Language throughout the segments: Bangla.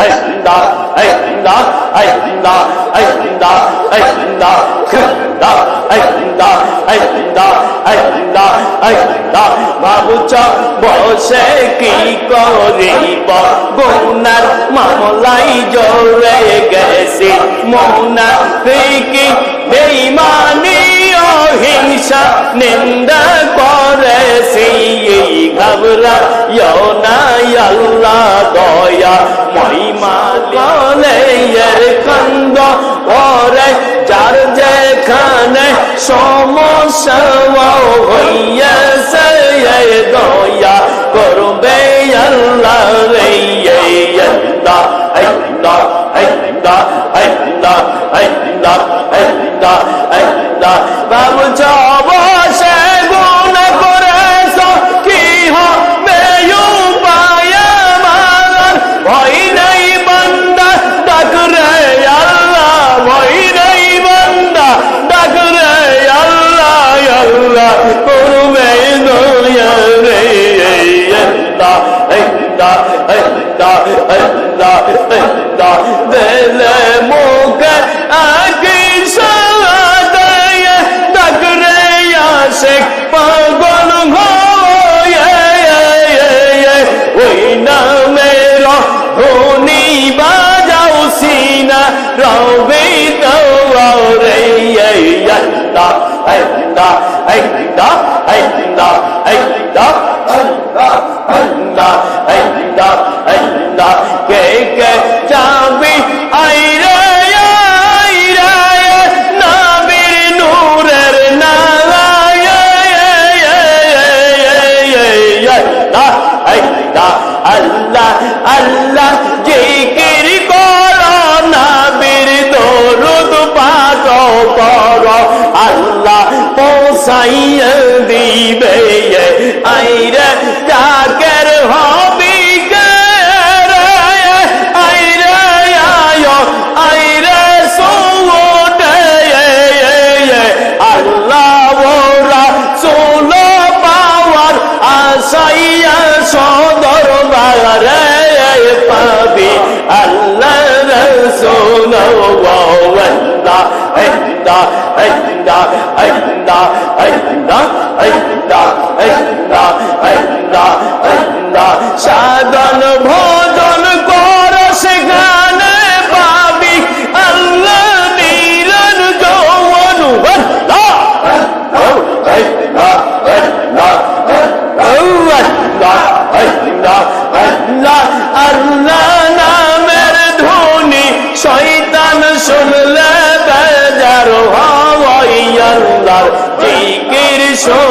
哎琳达，哎琳达，哎琳达，哎琳达，哎琳达，克达，哎琳达，哎琳达，哎琳达，哎琳达，মাহুচা বসে কি করিব গুনার মামলাই জোরে গেছি মোনা ফিকি বেইমান অহিংসা নিন্দা করেছি ঘবরা না আল্লাহ দয়া। মহিমা কলে এর খন্দ ওরে যার যেখানে সমস্যা হইয়াছে দয়া করবে আল্লাহ রে আল্লাহ আল্লাহ আল্লাহ আল্লাহ আল্লাহ আল্লাহ আল্লাহ। বাবু পাইয়া দিবে জিন্দা এই জিন্দা এই জিন্দা এই জিন্দা এই জিন্দা এই জিন্দা এই জিন্দা এই জিন্দা শাহ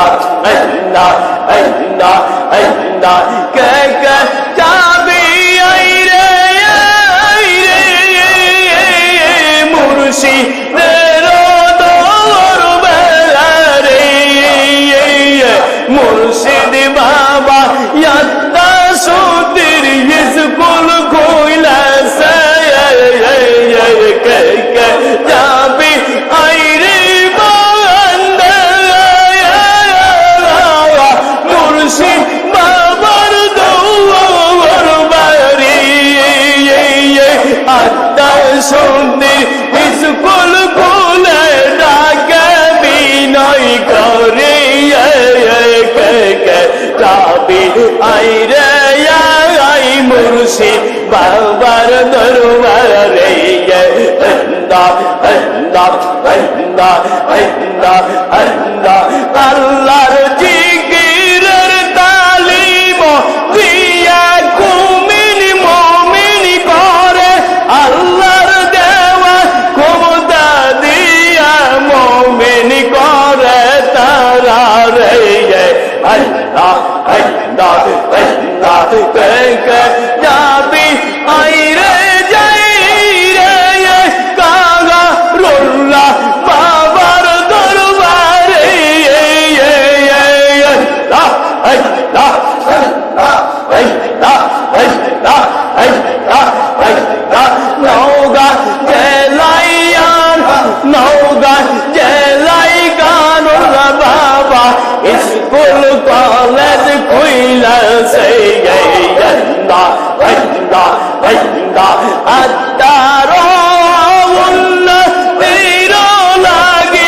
जिंदा मैं जिंदा मैं जिंदा मैं जिंदा के আইরে আই মুর্শিদ বাবার দরবারে হন্দা হন্দা হন্দা হন্দা হন্দা আল্লাহর عند الدار Allah, Allah, Allah, Allah, Allah,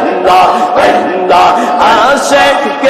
Allah, Allah, Allah,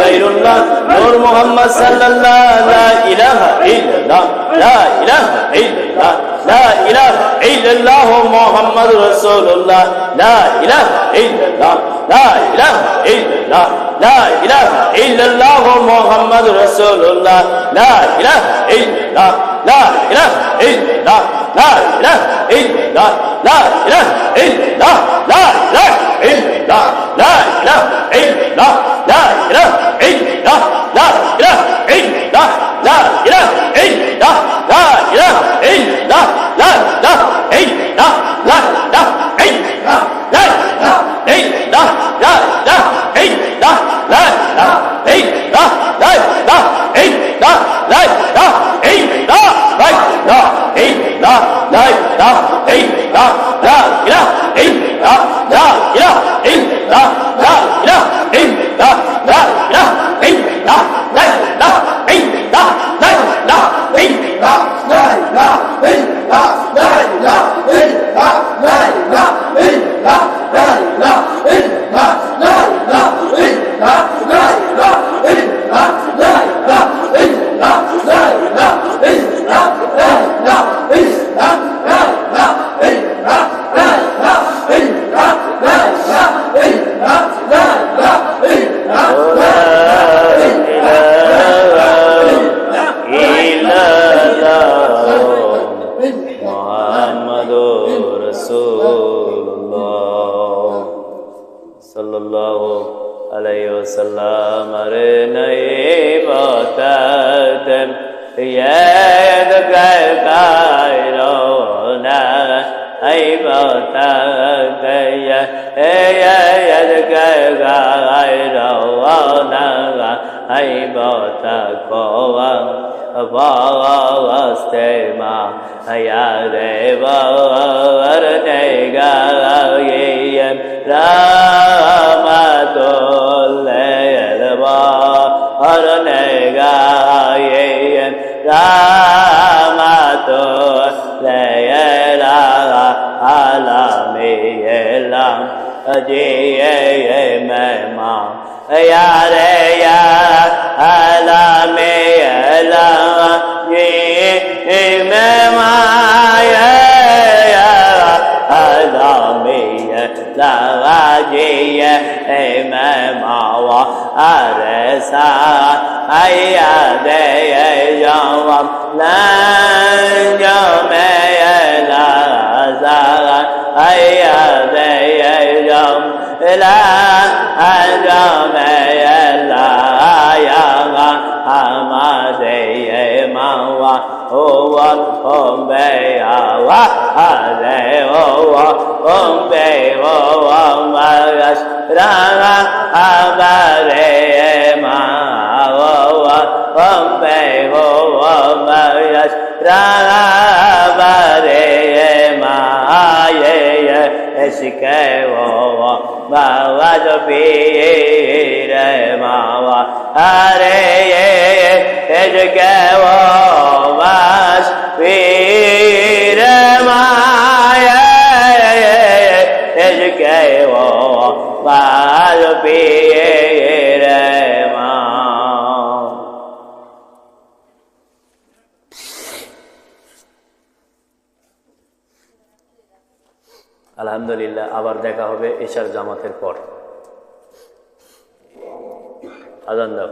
গাইরুল্লাহ নূর মুহাম্মদ সাল্লাল্লাহ লা ইলাহা ইল্লাল্লাহ, লা ইলাহা ইল্লাল্লাহ, লা ইলাহা ইল্লাল্লাহ মুহাম্মদ রাসূলুল্লাহ, লা ইলাহা ইল্লাল্লাহ, লা ইলাহা ইল্লাল্লাহ, লা ইলাহা ইল্লাল্লাহ মুহাম্মদ রাসূলুল্লাহ, লা ইলাহা ইল্লাল্লাহ لا إله إلا لا إله إلا لا إله إلا لا إله إلا لا إله إلا لا إله إلا لا إله إلا لا إله আমার নই বতাতেন ইয়াদ গায়তা রোনা আই বতা গয়া এ ইয়াদ গায়গা রোনা আই বতা কোয়া বাস্তে মা আয়া রে বাবার নেগা ইয়া রা da زواجي إمام وأرسال أيادي يوم لن يوم إلى زغل أيادي يوم إلى أنجم إلى يغل أمادي إمام وهو أمي وهذه هو أمي মাস রাঙা আবারে মা পে হো মাস রাঙা আবারে মায়ে শিখে ও বাবা তো রে বাবা আরে এদিকে ও বাস রে মা इसके वो बाज पीर मा আলহামদুলিল্লাহ আবার দেখা হবে এশার জামাতের পর আজান দাও